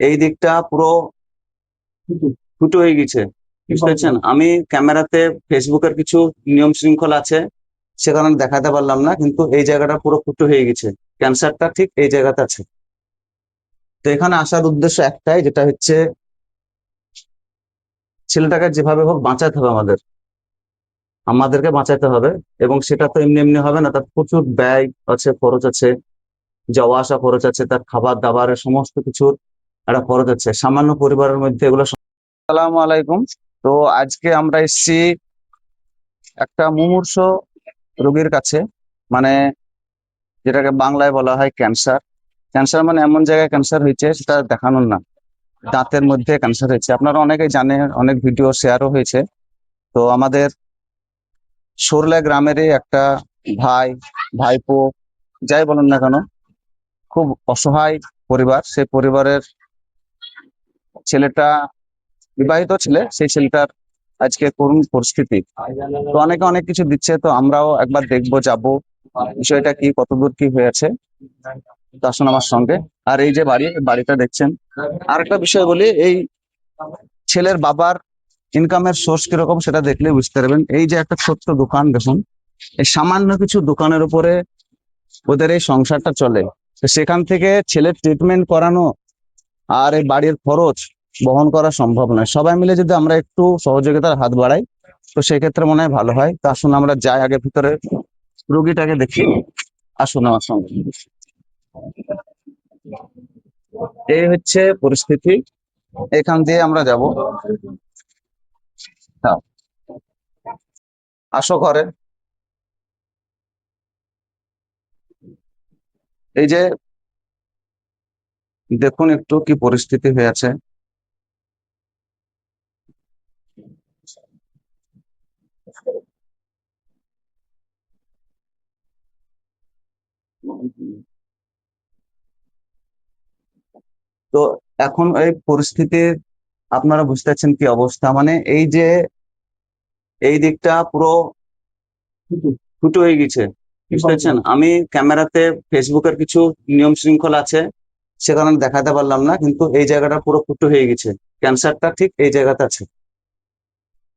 এই দিকটা পুরো ফুটো হয়ে গেছে বুঝতে আমি ক্যামেরাতে ফেসবুকের কিছু নিয়ম শৃঙ্খলা আছে সে কারণে দেখাতে পারলাম না কিন্তু এই জায়গাটা পুরো ফুটো হয়ে গেছে। ক্যান্সারটা ঠিক এই জায়গাতে আছে। তো এখানে আসার উদ্দেশ্য একটাই যেটা হচ্ছে ছেলেটাকে যেভাবে হোক বাঁচাতে হবে আমাদের। আমাদেরকে বাঁচাতে হবে এবং সেটা তো এমনি এমনি হবে না তার প্রচুর ব্যয় আছে খরচ আছে যাওয়া আসা খরচ আছে তার খাবার দাবারের সমস্ত কিছুর একটা খরচ আছে। সামান্য পরিবারের মধ্যে এগুলো আসসালামু আলাইকুম। তো আজকে আমরা এসেছি একটা মুমূর্ষ রোগীর কাছে মানে যেটাকে বাংলায় বলা হয় ক্যান্সার। ক্যান্সার মানে এমন জায়গায় ক্যান্সার হয়েছে, সেটা দেখানোর না। দাঁতের মধ্যে ক্যান্সার হয়েছে। আপনারা অনেকেই জানেন, অনেক ভিডিও শেয়ারও হয়েছে। তো আমাদের সরলা গ্রামেরই একটা ভাই, ভাইপো, যাই বলুন না কেন, খুব অসহায় পরিবার। সেই পরিবারের ছেলেটা, বিবাহিত ছেলে, সেই ছেলেটার আজকে করুণ পরিস্থিতি। তো অনেকে অনেক কিছু দিচ্ছে, তো আমরাও একবার দেখব, যাব, বিষয়টা কি, কতদূর কি হয়েছে আসুন আমার সঙ্গে। আর এই যে বাড়ি, বাড়িটা দেখছেন আর একটা বিষয় বলি, এই ছেলের বাবার ইনকামের সোর্স কীরকম সেটা দেখলে বুঝতে পারবেন। এই যে একটা ছোট্ট দোকান, দেখুন, এই সামান্য কিছু দোকানের উপরে ওদের এই সংসারটা চলে। সেখান থেকে ছেলের ট্রিটমেন্ট করানো আর এই বাড়ির খরচ বহন করা সম্ভব নয়। সবাই মিলে যদি আমরা একটু সহযোগিতার হাত বাড়াই, তো সেক্ষেত্রে মনে হয় ভালো হয়। তা আসুন আমরা যাই আগে ভিতরে রুগীটাকে দেখি। আসুন আমার সঙ্গে। এই হচ্ছে পরিস্থিতি। এখান দিয়ে আমরা যাব। হ্যাঁ। আসো ঘরে। এই যে দেখুন একটু কি পরিস্থিতি হয়েছে। তো এখন এই পরিস্থিতির আপনারা বুঝতে পারছেন কি অবস্থা। মানে এই যে এই দিকটা পুরো ফুটো। হয়ে গেছে। বুঝতে পারছেন? আমি ক্যামেরাতে ফেসবুকের কিছু নিয়ম শৃঙ্খলা আছে সে কারণে দেখাতে পারলাম না কিন্তু এই জায়গাটা পুরো ফুটো হয়ে গেছে। ক্যান্সারটা ঠিক এই জায়গাতে আছে।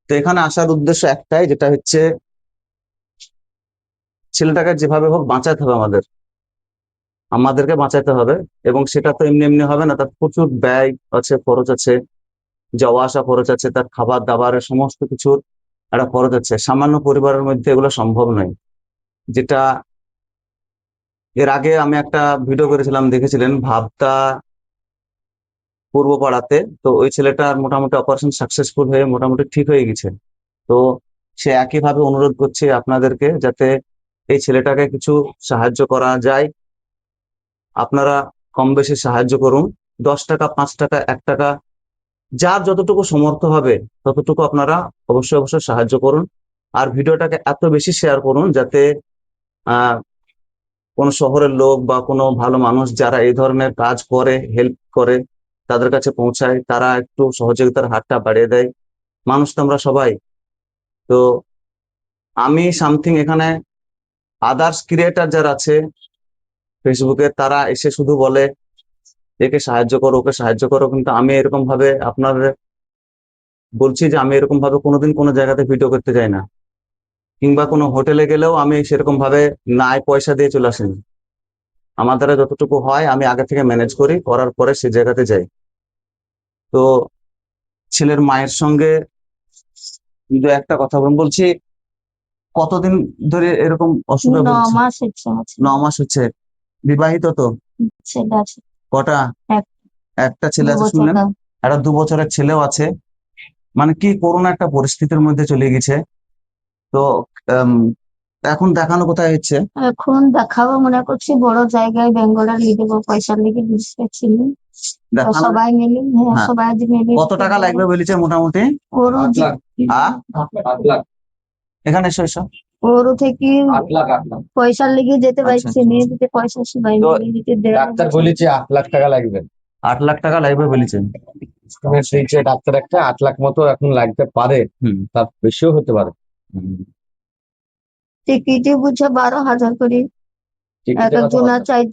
তো এখানে আসার উদ্দেশ্য একটাই যেটা হচ্ছে ছেলেটাকে যেভাবে হোক বাঁচাতে হবে আমাদের। আমাদেরকে বাঁচাতে হবে এবং সেটা তো এমনি এমনি হবে না। তার প্রচুর ব্যয় আছে, খরচ আছে, যাওয়া আসা খরচ আছে, তার খাবার দাবারের সমস্ত কিছুর একটা খরচ আছে। সামান্য পরিবারের মধ্যে এগুলো সম্ভব নয়। যেটা এর আগে আমি একটা ভিডিও করেছিলাম, দেখেছিলেন? ভাবতা পূর্বপাড়াতে। তো ওই ছেলেটার মোটামুটি অপারেশন সাকসেসফুল হয়ে মোটামুটি ঠিক হয়ে গেছে। তো সে একইভাবে অনুরোধ করছে আপনাদেরকে যাতে এই ছেলেটাকে কিছু সাহায্য করা যায়। আপনারা কম বেশি সাহায্য করুন। দশ টাকা, পাঁচ টাকা, এক টাকা, যার যতটুকু সমর্থ হবে ততটুকু আপনারা অবশ্যই অবশ্যই সাহায্য করুন। আর ভিডিওটাকে এত বেশি শেয়ার করুন যাতে কোনো শহরের লোক বা কোনো ভালো মানুষ যারা এই ধরনের কাজ করে হেল্প করে, তাদের কাছে পৌঁছায়, তারা একটু সহযোগিতার হাতটা বাড়িয়ে দেয়। মানুষ তো আমরা সবাই। তো আমি সামথিং এখানে আদার্স ক্রিয়েটার যারা আছে ফেসবুকে তারা এসে শুধু বলে একে সাহায্য করো ওকে সাহায্য করো। কিন্তু আমি এরকম ভাবে আপনার বলছি যে আমি এরকম ভাবে কোনোদিন কোনো জায়গাতে ভিডিও করতে যাই না। কিংবা কোনো হোটেলে গেলেও আমি সেরকম ভাবে নাই পয়সা দিয়ে চলে আসিনি। আমার দ্বারা যতটুকু হয় আমি আগে থেকে ম্যানেজ করি করার পরে সে জায়গাতে যাই। তো ছেলের মায়ের সঙ্গে দু একটা কথা বলছি কতদিন ধরে এরকম অসুবিধা ন মাস হচ্ছে। বিবাহিত তো? ছেলে আছে। কটা? একটা ছেলে আছে শুনলেন একটা দু বছরের ছেলেও আছে। মানে কি করোনা একটা পরিস্থিতির মধ্যে চলে গেছে। তো উম, এখন দেখানো কোথায় হচ্ছে? এখন দেখাবো মনে করছি বড় জায়গায় বেঙ্গলের লিয়ে দেবো পয়সা লেগে বুঝতে দেখানো? সবাই মিলে হ্যাঁ হ্যাঁ। সবাই মিলে কত টাকা লাগবে বলেছে মোটামুটি? এখানে এসো এসো। ওরও থেকে আট লাখ আট লাখ। পয়সা লেগে যেতে আচ্ছা, পারছে নিয়ে দিতে পয়সা সবাই তো মিলে দিতে দেয় ডাক্তার বলেছে আট লাখ টাকা লাগবে। আট লাখ টাকা লাগবে বলেছে স্কিমের দিয়েছে ডাক্তার একটা আট লাখ মতো এখন লাগতে পারে তার বেশিও হতে পারে। টিকিটে বুঝে বারো হাজার করে। এক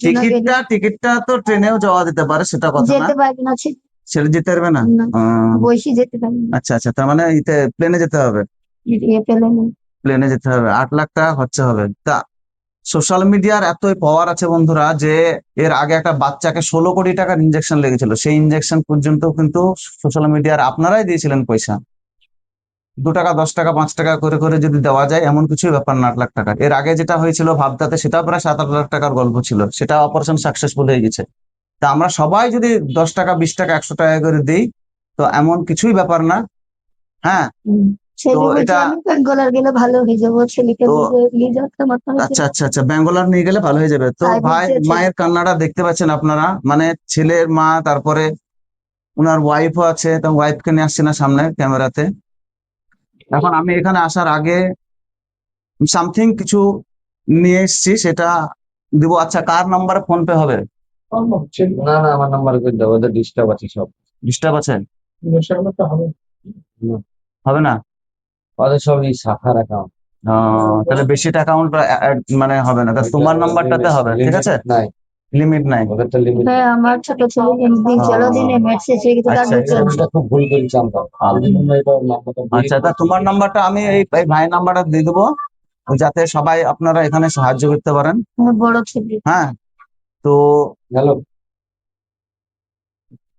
টিকিটটা টিকিটটা তো ট্রেনেও যাওয়া যেতে পারে সেটা কথা না। যেতে পারবে না যেতে পারবে না? না। বসে যেতে পারবে আচ্ছা আচ্ছা তার মানে ইতে প্লেনে যেতে হবে? প্লেনে যেতে হবে। আট লাখ টাকা খরচা হবে। তা সোশ্যাল মিডিয়ার এতই পাওয়ার আছে বন্ধুরা যে এর আগে একটা বাচ্চাকে ষোলো কোটি টাকার ইনজেকশন লেগেছিল। সেই ইনজেকশন পর্যন্ত কিন্তু সোশ্যাল মিডিয়ার আপনারাই দিয়েছিলেন পয়সা। দু টাকা, দশ টাকা, পাঁচ টাকা করে করে যদি দেওয়া যায় এমন কিছুই ব্যাপার না, আট লাখ টাকা। এর আগে যেটা হয়েছিল ভাবতাতে সেটা প্রায় সাত, আট লাখ টাকার গল্প ছিল। সেটা অপারেশন সাকসেসফুল হয়ে গেছে। তা আমরা সবাই যদি দশ টাকা, বিশ টাকা, একশো টাকা করে দিই, তো এমন কিছুই ব্যাপার না। হ্যাঁ? তো বলছে এটা- বেঙ্গলার গেলে ভালো হয়ে যাব ছেলেকে নিয়ে যাওয়ার মাথা আচ্ছা আচ্ছা আচ্ছা ব্যাঙ্গালোর নিয়ে গেলে ভালো হয়ে যাবে। তো ভাই মায়ের কান্নাটা দেখতে পাচ্ছেন আপনারা? মানে ছেলের মা তারপরে ওনার ওয়াইফও আছে তো ওয়াইফকে নিয়ে আসছি না সামনে ক্যামেরাতে? এখন আমি এখানে আসার আগে সামথিং কিছু নিয়ে এসেছি সেটা দিব। আচ্ছা কার নাম্বারে ফোন পে হবে? না না আমার নাম্বার করে দাও ওদের ডিস্টার্ব আছে সব। ডিস্টার্ব আছে? হবে না? ওদের সব এই শাখার অ্যাকাউন্ট আহ, তাহলে বেশি টাকা অ্যামাউন্ট মানে হবে না। তা তোমার নাম্বারটাতে হবে ঠিক আছে? নাই। লিমিট নাই। ওদেরটা লিমিট হ্যাঁ আমার ছোট ছেলে দিয়েছিল আহ, দিনে ম্যাচ শেষ হয়ে গেছে তার আচ্ছা, আচ্ছা। খুব ভুল করেছি আমরা। জন্য আচ্ছা তা তোমার নাম্বারটা আমি এই এই ভাইয়ের নাম্বারটা দিয়ে দেবো যাতে সবাই আপনারা এখানে সাহায্য করতে পারেন। বড় ছেলে। হ্যাঁ তো হ্যালো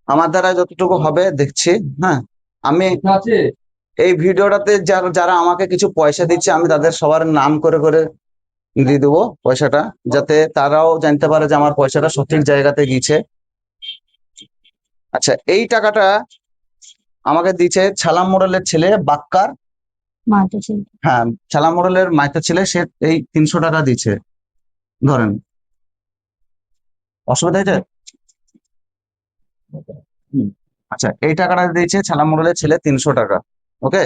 আমার দ্বারা যতটুকু হবে দেখছি। হ্যাঁ আমি আছে? এই ভিডিওটাতে যারা যারা আমাকে কিছু পয়সা দিচ্ছে আমি তাদের সবার নাম করে করে দিয়ে দেবো পয়সাটা যাতে তারাও জানতে পারে যে আমার পয়সাটা সঠিক জায়গাতে গিয়েছে। আচ্ছা এই টাকাটা আমাকে দিয়েছে ছালাম মোড়লের ছেলে বাক্কার। ছেলে হ্যাঁ ছালাম মোড়লের মাইতো ছেলে সে এই তিনশো টাকা দিচ্ছে ধরেন। অসুবিধা হয়েছে। আচ্ছা এই টাকাটা দিয়েছে ছালাম মোড়লের ছেলে তিনশো টাকা। ওকে?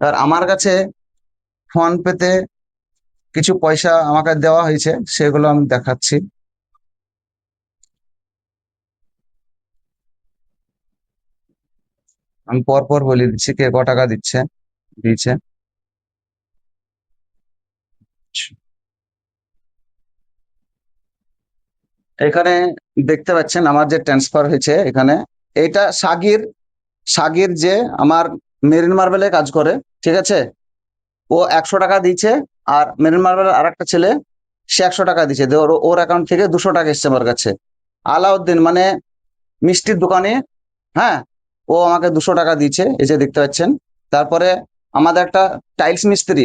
আর আমার কাছে ফোন পেতে কিছু পয়সা আমাকে দেওয়া হয়েছে, সেগুলো আমি দেখাচ্ছি। আমি পর পর বলে দিচ্ছি কে ক টাকা দিচ্ছে, দিয়েছে। এখানে দেখতে পাচ্ছেন আমার যে ট্রান্সফার হয়েছে এখানে, এটা সাগির সাগির যে আমার মেরিন মার্বেলে কাজ করে, ঠিক আছে? ও একশো টাকা দিয়েছে আর মেরিন মার্বেলের আর একটা ছেলে, সে একশো টাকা দিয়ে ওর অ্যাকাউন্ট থেকে দুশো টাকা এসছে আমার কাছে। আলাউদ্দিন মানে মিষ্টির দোকানে হ্যাঁ? ও আমাকে দুশো টাকা দিয়েছে এই যে দেখতে পাচ্ছেন। তারপরে আমাদের একটা টাইলস মিস্ত্রি,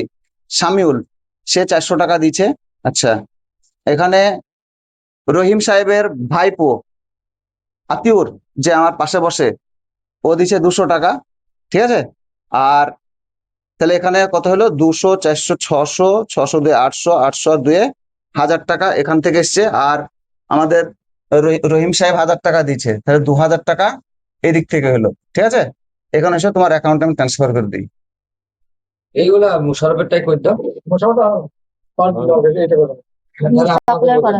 শামিউল, সে চারশো টাকা দিয়েছে আচ্ছা এখানে রহিম সাহেবের ভাইপো, আতিউর, যে আমার পাশে বসে, ও দিছে দুশো টাকা। ঠিক আছে? আর তাহলে এখানে কত হলো? দুশো চারশো ছশো ছশো দুই আটশো আটশো দুয়ে হাজার টাকা এখান থেকে এসছে। আর আমাদের রহি- রহিম সাহেব হাজার টাকা দিচ্ছে তাহলে দু হাজার টাকা এদিক থেকে হলো। ঠিক আছে? এখানে এসে তোমার অ্যাকাউন্টে আমি ট্রান্সফার করে দিই। এইগুলা মুশারফেরটাই করে দাও? করা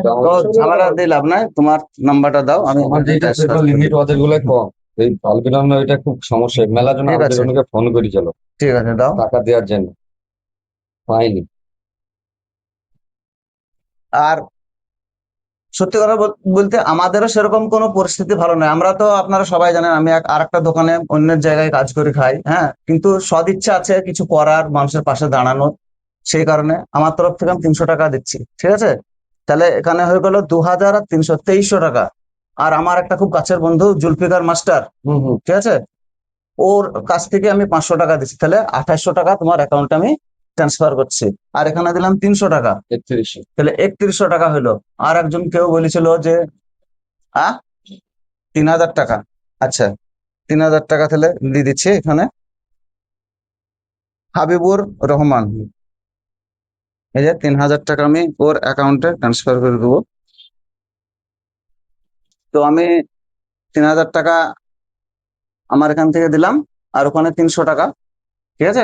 দাও। তো ঝামেলা দিয়ে লাভ নাই। তোমার নাম্বারটা দাও আমি আমার যেটা লিমিট ওদেরগুলো কম। এই আলবিরন এটা খুব সমস্যা। মেলার জন্য ঠিক আছে। ফোন করি চলো ঠিক আছে দাও। টাকা দেওয়ার জন্য। পাইনি। আর সত্যি কথা বল- বলতে আমাদেরও সেরকম কোনো পরিস্থিতি ভালো নয়। আমরা তো আপনারা সবাই জানেন আমি এক আরেকটা দোকানে অন্যের জায়গায় কাজ করে খাই হ্যাঁ? কিন্তু সদিচ্ছা আছে কিছু করার মানুষের পাশে দাঁড়ানোর। সেই কারণে আমার তরফ থেকে আমি তিনশো টাকা দিচ্ছি। ঠিক আছে? তাহলে এখানে হয়ে গেল দু হাজার আর তিনশো তেইশশো টাকা। আর আমার একটা খুব কাছের বন্ধু জুলফিকার মাস্টার। ঠিক আছে? ওর কাছ থেকে আমি পাঁচশো টাকা দিচ্ছি। তাহলে আঠাশশো টাকা তোমার অ্যাকাউন্টে আমি ট্রান্সফার করছি। আর এখানে দিলাম তিনশো টাকা। তাহলে একত্রিশশো টাকা হলো আর একজন কেউ বলেছিল যে আ? তিন হাজার টাকা। আচ্ছা তিন হাজার টাকা তাহলে দিয়ে দিচ্ছি এখানে। হাবিবুর রহমান। এই যে তিন হাজার টাকা আমি ওর অ্যাকাউন্টে ট্রান্সফার করে দেবো। তো আমি তিন হাজার টাকা আমার এখান থেকে দিলাম আর ওখানে তিনশো টাকা ঠিক আছে?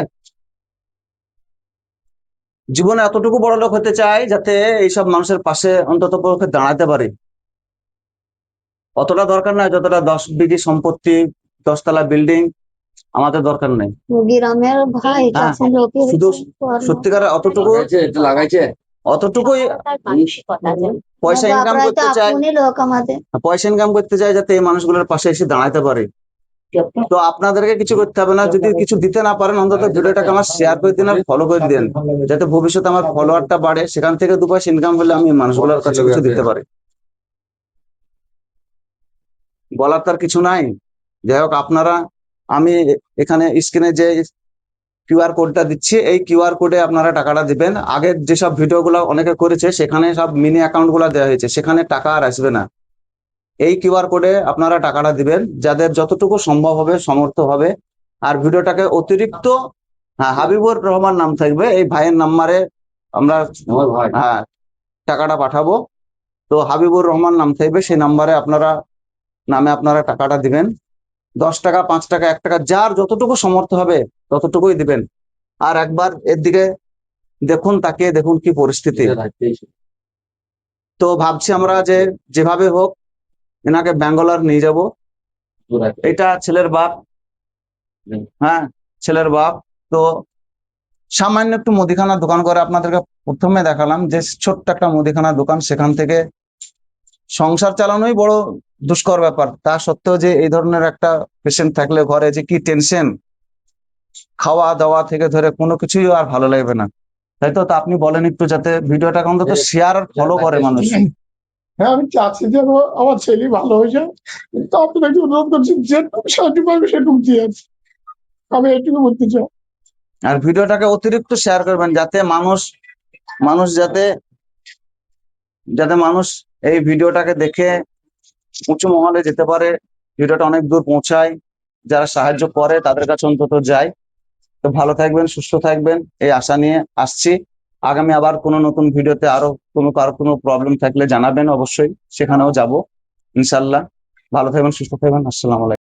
জীবনে এতটুকু বড় লোক হতে চাই যাতে এইসব মানুষের পাশে অন্তত পক্ষে দাঁড়াতে পারি। অতটা দরকার নাই যতটা দশ বিঘি সম্পত্তি দশতলা বিল্ডিং আমাদের দরকার নেই। গ্রামের ভাই হ্যাঁ, শুধু সত্যিকার অতটুকু লাগাইছে অতটুকুই পয়সা ইনকাম করতে চায় আমাদের। পয়সা ইনকাম করতে চায় যাতে এই মানুষগুলোর পাশে এসে দাঁড়াতে পারে। তো আপনাদেরকে কিছু করতে হবে না যদি কিছু দিতে না পারেন অন্তত ভিডিওটাকে আমার শেয়ার করে দিন আর ফলো করে দিন যাতে ভবিষ্যতে আমার ফলোয়ারটা বাড়ে সেখান থেকে দু পয়সা ইনকাম হলে আমি মানুষগুলোর কাছে কিছু দিতে পারি। বলার তার কিছু নাই। যাই হোক আপনারা আমি এখানে স্ক্রিনে যে কিউআর কোডটা দিচ্ছি। এই কিউআর কোডে আপনারা টাকাটা দিবেন। আগের যেসব ভিডিওগুলো অনেকে করেছে সেখানে সব মিনি অ্যাকাউন্টগুলো দেওয়া হয়েছে। সেখানে টাকা আর আসবে না। এই কিউআর কোডে আপনারা টাকাটা দিবেন। যাদের যতটুকু সম্ভব হবে সমর্থ হবে। আর ভিডিওটাকে অতিরিক্ত হ্যাঁ হাবিবুর রহমান নাম থাকবে। এই ভাইয়ের নাম্বারে আমরা হ্যাঁ টাকাটা পাঠাবো। তো হাবিবুর রহমান নাম থাকবে। সেই নাম্বারে আপনারা নামে আপনারা টাকাটা দিবেন। দশ টাকা পাঁচ টাকা এক টাকা যার যতটুকু সমর্থ হবে ততটুকুই দিবেন। আর একবার এর দিকে দেখুন তাকে দেখুন কি পরিস্থিতি। তো ভাবছি আমরা যে যেভাবে হোক এনাকে ব্যাঙ্গালোর নিয়ে যাব। এটা ছেলের বাপ। হ্যাঁ ছেলের বাপ। তো সামান্য একটু মুদিখানা দোকান করে আপনাদেরকে প্রথমে দেখালাম যে ছোট্ট একটা মুদিখানা দোকান সেখান থেকে সংসার চালানোই বড় দুষ্কর ব্যাপার। তা সত্ত্বেও যে এই ধরনের একটা পেশেন্ট থাকলে ঘরে যে কি টেনশন খাওয়া দাওয়া থেকে ধরে কোনো কিছুই আর ভালো লাগবে না। তাই তো তা আপনি বলেন একটু যাতে ভিডিওটা অন্তত শেয়ার আর ফলো করে মানুষ। হ্যাঁ আমি চাচ্ছি যে আমার- ছেলে ভালো হয়ে যায় কিন্তু আপনাকে অনুরোধ করছি যেটুকু সাহায্য পারবে সেটুকু দিয়ে আছে আমি এটুকু বলতে চাই। আর ভিডিওটাকে অতিরিক্ত শেয়ার করবেন যাতে মানুষ মানুষ যাতে যাতে মানুষ এই ভিডিওটাকে দেখে উঁচু মহলে যেতে পারে। ভিডিওটা অনেক দূর পৌঁছায়। যারা সাহায্য করে, তাদের কাছে অন্তত যায় তো ভালো থাকবেন, সুস্থ থাকবেন। এই আশা নিয়ে আসছি। আগামী আবার কোনো নতুন ভিডিওতে আরও কোনো, কারও কোনো প্রবলেম থাকলে জানাবেন অবশ্যই। সেখানেও যাব, ইনশাল্লাহ। ভালো থাকবেন, সুস্থ থাকবেন। আসসালাম আলাইকুম।